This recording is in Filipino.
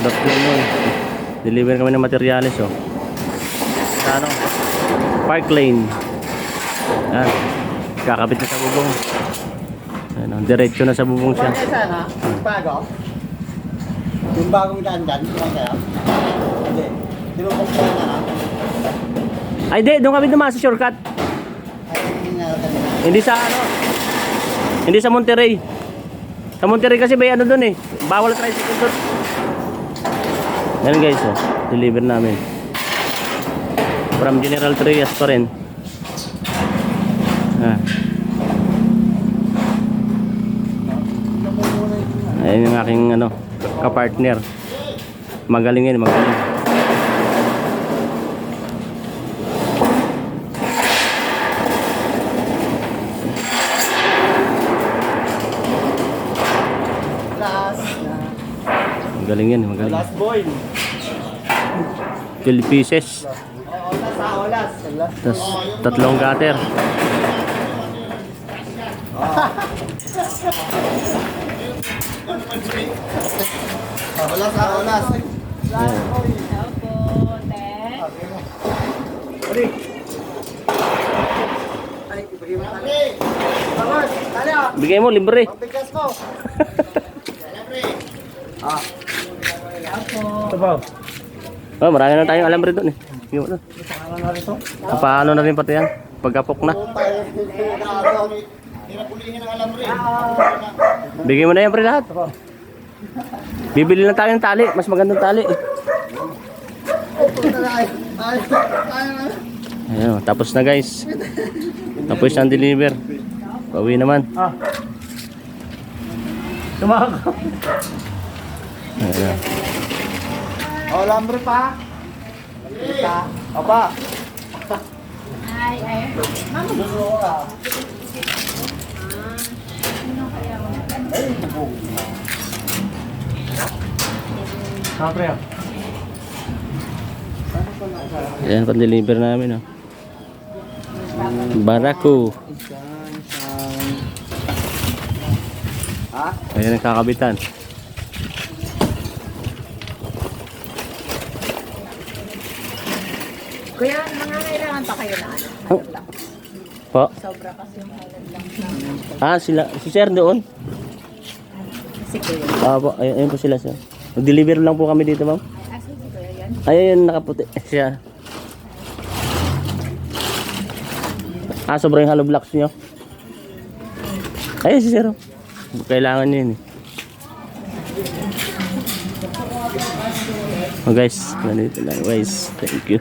Good afternoon. Deliver kami ng materials oh. Sa ano? Park Lane. Yan. Kakabit na sa bubong. Ano, diretso na sa bubong siya. Bakit sana? Bago? Yung bagong daan dyan, yung? Hindi. Tinupok ko na na. Ay, di. Doon kami dumaan sa shortcut. Hindi sa ano. Hindi sa Monterrey. Sa Monterrey kasi may ano doon eh. Bawal tricycle doon. Yan guys oh. Deliver namin. From General Trias pa rin. Ah. Ayun yung aking ano, kapartner. Magaling yun, magaling. Magaling yan, magaling. Last boy. 12 pieces. Ako, last. Last. Tapos tatlong gutter. Oh, last ako, last. Boy. Opo, te. Uli. Ay, ibigay mo tali. Vamos, tali ah. Bigay mo, libre. Pagbigas mo. Ah. Ito pa. Oh, marami na tayong alam rin doon eh. Yung ano. Ano na? Paano na rin pati yan? Pagkapok na. Bigay mo na yan pre lahat. Bibili lang tayo ng tali. Mas magandang tali. eh. Ay, ay, ay, ay. Ayun, tapos na guys. Tapos ang deliver. Pauwi naman. Ah. Oh, lambre pa. Pa. Opa. Ay, ay. Mama, Gusto ko ah. Siyempre ah. Ayan, pang-deliver namin. Oh. Barako. Ha? Ayan ang kakabitan. Kuya, mga kailangan pa kayo na ano? Oh. Po? Sobra kasi yung halad lang. Ah, sila. Si Sir doon. Si Kuya. Ah, po. Ayun, ayun po sila sir. Mag-deliver lang po kami dito, ma'am. Asan si Kuya yan? Ayun, nakaputi. Siya. Ah, sobrang hollow blocks nyo. Ayun si Sir. Kailangan nyo yun eh. Oh guys, ganito lang guys. Thank you.